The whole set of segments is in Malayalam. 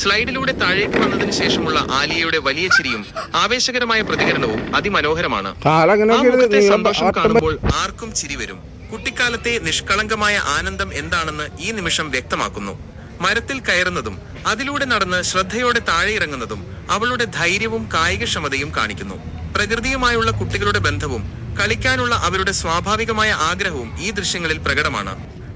സ്ലൈഡിലൂടെ താഴേക്ക് വന്നതിന് ശേഷമുള്ള ആലിയയുടെ വലിയ ചിരിയും ആവേശകരമായ പ്രതികരണവും അതിമനോഹരമാണ്. സന്തോഷം കാണുമ്പോൾ ആർക്കും ചിരി വരും. കുട്ടിക്കാലത്തെ നിഷ്കളങ്കമായ ആനന്ദം എന്താണെന്ന് ഈ നിമിഷം വ്യക്തമാക്കുന്നു. മരത്തിൽ കയറുന്നതും അതിലൂടെ നടന്ന് ശ്രദ്ധയോടെ താഴെ ഇറങ്ങുന്നതും അവളുടെ ധൈര്യവും കായികക്ഷമതയും കാണിക്കുന്നു. പ്രകൃതിയുമായുള്ള കുട്ടികളുടെ ബന്ധവും കളിക്കാനുള്ള അവരുടെ സ്വാഭാവികമായ ആഗ്രഹവും ഈ ദൃശ്യങ്ങളിൽ പ്രകടമാണ്.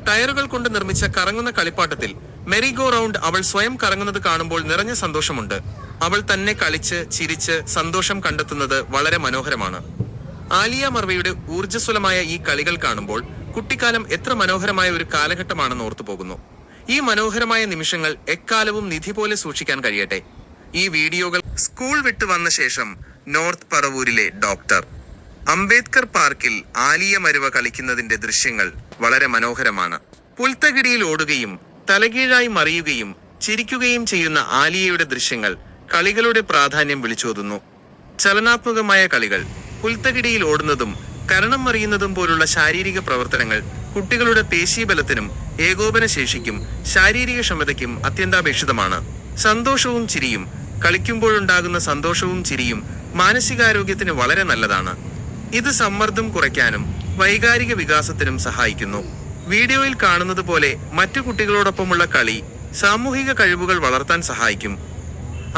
ടയറുകൾ കൊണ്ട് നിർമ്മിച്ച കറങ്ങുന്ന കളിപ്പാട്ടത്തിൽ മെറി ഗോ റൗണ്ട് അവൾ സ്വയം കറങ്ങുന്നത് കാണുമ്പോൾ നിറഞ്ഞ സന്തോഷമുണ്ട്. അവൾ തന്നെ കളിച്ച് ചിരിച്ച് സന്തോഷം കണ്ടെത്തുന്നത് വളരെ മനോഹരമാണ്. ആലിയ മർവയുടെ ഊർജസ്വലമായ ഈ കളികൾ കാണുമ്പോൾ കുട്ടിക്കാലം എത്ര മനോഹരമായ ഒരു കാലഘട്ടമാണെന്ന് ഓർത്തു പോകുന്നു. ഈ മനോഹരമായ നിമിഷങ്ങൾ എക്കാലവും നിധി പോലെ സൂക്ഷിക്കാൻ കഴിയട്ടെ. ഈ വീഡിയോകൾ സ്കൂൾ വിട്ടു വന്ന ശേഷം നോർത്ത് പറവൂരിലെ ഡോക്ടർ. അംബേദ്കർ പാർക്കിൽ ആലിയ മരുവ കളിക്കുന്നതിന്റെ ദൃശ്യങ്ങൾ വളരെ മനോഹരമാണ്. പുൽത്തകിടിയിൽ ഓടുകയും തലകീഴായി മറിയുകയും ചിരിക്കുകയും ചെയ്യുന്ന ആലിയയുടെ ദൃശ്യങ്ങൾ കളികളുടെ പ്രാധാന്യം വിളിച്ചോതുന്നു. ചലനാത്മകമായ കളികൾ പുൽത്തകിടിയിൽ ഓടുന്നതും കരണം മറിയുന്നതും പോലുള്ള ശാരീരിക പ്രവർത്തനങ്ങൾ കുട്ടികളുടെ പേശീബലത്തിനും ഏകോപന ശേഷിക്കും ശാരീരിക ക്ഷമതയ്ക്കും അത്യന്താപേക്ഷിതമാണ്. സന്തോഷവും ചിരിയും കളിക്കുമ്പോഴുണ്ടാകുന്ന സന്തോഷവും ചിരിയും മാനസികാരോഗ്യത്തിന് വളരെ നല്ലതാണ്. ഇത് സമ്മർദ്ദം കുറയ്ക്കാനും വൈകാരിക വികാസത്തിനും സഹായിക്കുന്നു. വീഡിയോയിൽ കാണുന്നത് പോലെ മറ്റു കുട്ടികളോടൊപ്പമുള്ള കളി സാമൂഹിക കഴിവുകൾ വളർത്താൻ സഹായിക്കും.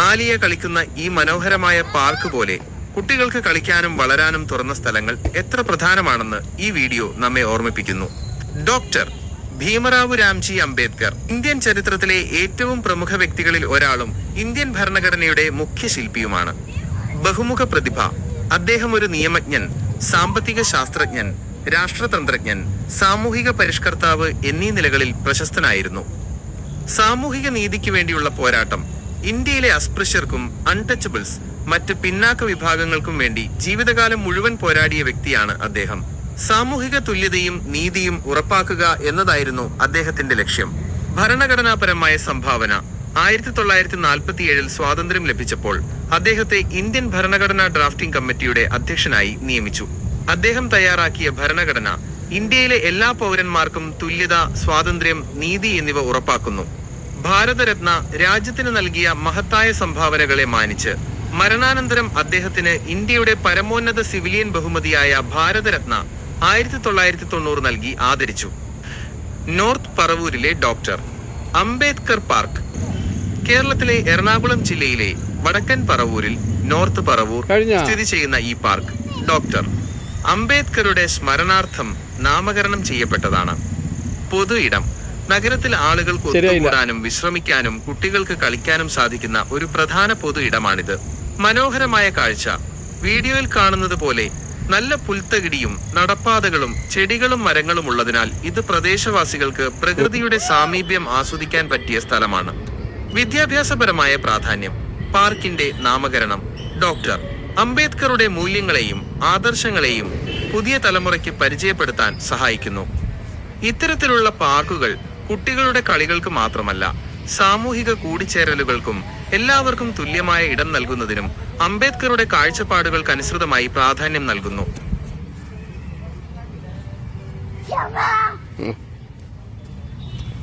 ആലിയ കളിക്കുന്ന ഈ മനോഹരമായ പാർക്ക് പോലെ കുട്ടികൾക്ക് കളിക്കാനും വളരാനും തുറന്ന സ്ഥലങ്ങൾ എത്ര പ്രധാനമാണെന്ന് ഈ വീഡിയോ നമ്മെ ഓർമ്മിപ്പിക്കുന്നു. ഡോക്ടർ ഭീമറാവു രാംജി അംബേദ്കർ ഇന്ത്യൻ ചരിത്രത്തിലെ ഏറ്റവും പ്രമുഖ വ്യക്തികളിൽ ഒരാളും ഇന്ത്യൻ ഭരണഘടനയുടെ മുഖ്യ ശില്പിയുമാണ്. ബഹുമുഖ പ്രതിഭ അദ്ദേഹം ഒരു നിയമജ്ഞൻ സാമ്പത്തിക ശാസ്ത്രജ്ഞൻ രാഷ്ട്രതന്ത്രജ്ഞൻ സാമൂഹിക പരിഷ്കർത്താവ് എന്നീ നിലകളിൽ പ്രശസ്തനായിരുന്നു. സാമൂഹിക നീതിക്ക് വേണ്ടിയുള്ള പോരാട്ടം ഇന്ത്യയിലെ അസ്പൃശ്യർക്കും അൺടച്ചബിൾസ് മറ്റ് പിന്നാക്ക വിഭാഗങ്ങൾക്കും വേണ്ടി ജീവിതകാലം മുഴുവൻ പോരാടിയ വ്യക്തിയാണ് അദ്ദേഹം. സാമൂഹിക തുല്യതയും നീതിയും ഉറപ്പാക്കുക എന്നതായിരുന്നു അദ്ദേഹത്തിന്റെ ലക്ഷ്യം. ഭരണഘടനാപരമായ സംഭാവന ആയിരത്തി തൊള്ളായിരത്തി നാൽപ്പത്തി ഏഴിൽ സ്വാതന്ത്ര്യം ലഭിച്ചപ്പോൾ അദ്ദേഹത്തെ ഇന്ത്യൻ ഭരണഘടനാ ഡ്രാഫ്റ്റിംഗ് കമ്മിറ്റിയുടെ അധ്യക്ഷനായി നിയമിച്ചു. അദ്ദേഹം തയ്യാറാക്കിയ ഭരണഘടന ഇന്ത്യയിലെ എല്ലാ പൗരന്മാർക്കും തുല്യത സ്വാതന്ത്ര്യം നീതി എന്നിവ ഉറപ്പാക്കുന്നു. ഭാരതരത്ന രാജ്യത്തിന് നൽകിയ മഹത്തായ സംഭാവനകളെ മാനിച്ച് മരണാനന്തരം അദ്ദേഹത്തിന് ഇന്ത്യയുടെ പരമോന്നത സിവിലിയൻ ബഹുമതിയായ ഭാരതരത്ന ആയിരത്തി തൊള്ളായിരത്തി തൊണ്ണൂറ് നൽകി ആദരിച്ചു. നോർത്ത് പറവൂരിലെ ഡോക്ടർ അംബേദ്കർ പാർക്ക് കേരളത്തിലെ എറണാകുളം ജില്ലയിലെ വടക്കൻ പറവൂരിൽ നോർത്ത് പറവൂർ സ്ഥിതി ചെയ്യുന്ന ഈ പാർക്ക്. ഡോക്ടർ അംബേദ്കറുടെ സ്മരണാർത്ഥം നാമകരണം ചെയ്യപ്പെട്ടതാണ്. പൊതു ഇടം. നഗരത്തിൽ ആളുകൾക്ക്. ഒത്തുകൂടാനും വിശ്രമിക്കാനും കുട്ടികൾക്ക് കളിക്കാനും സാധിക്കുന്ന ഒരു പ്രധാന പൊതു ഇടമാണിത്. മനോഹരമായ കാഴ്ച. വീഡിയോയിൽ കാണുന്നത് പോലെ നല്ല പുൽത്തകിടിയും നടപ്പാതകളും ചെടികളും മരങ്ങളും ഉള്ളതിനാൽ ഇത് പ്രദേശവാസികൾക്ക് പ്രകൃതിയുടെ സാമീപ്യം ആസ്വദിക്കാൻ പറ്റിയ സ്ഥലമാണ്. വിദ്യാഭ്യാസപരമായ പ്രാധാന്യം പാർക്കിന്റെ നാമകരണം ഡോക്ടർ അംബേദ്കറുടെ മൂല്യങ്ങളെയും ആദർശങ്ങളെയും പുതിയ തലമുറയ്ക്ക് പരിചയപ്പെടുത്താൻ സഹായിക്കുന്നു. ഇത്തരത്തിലുള്ള പാർക്കുകൾ കുട്ടികളുടെ കളികൾക്ക് മാത്രമല്ല സാമൂഹിക കൂടിച്ചേരലുകൾക്കും എല്ലാവർക്കും തുല്യമായ ഇടം നൽകുന്നതിനും അംബേദ്കറുടെ കാഴ്ചപ്പാടുകൾക്കനുസൃതമായി പ്രാധാന്യം നൽകുന്നു.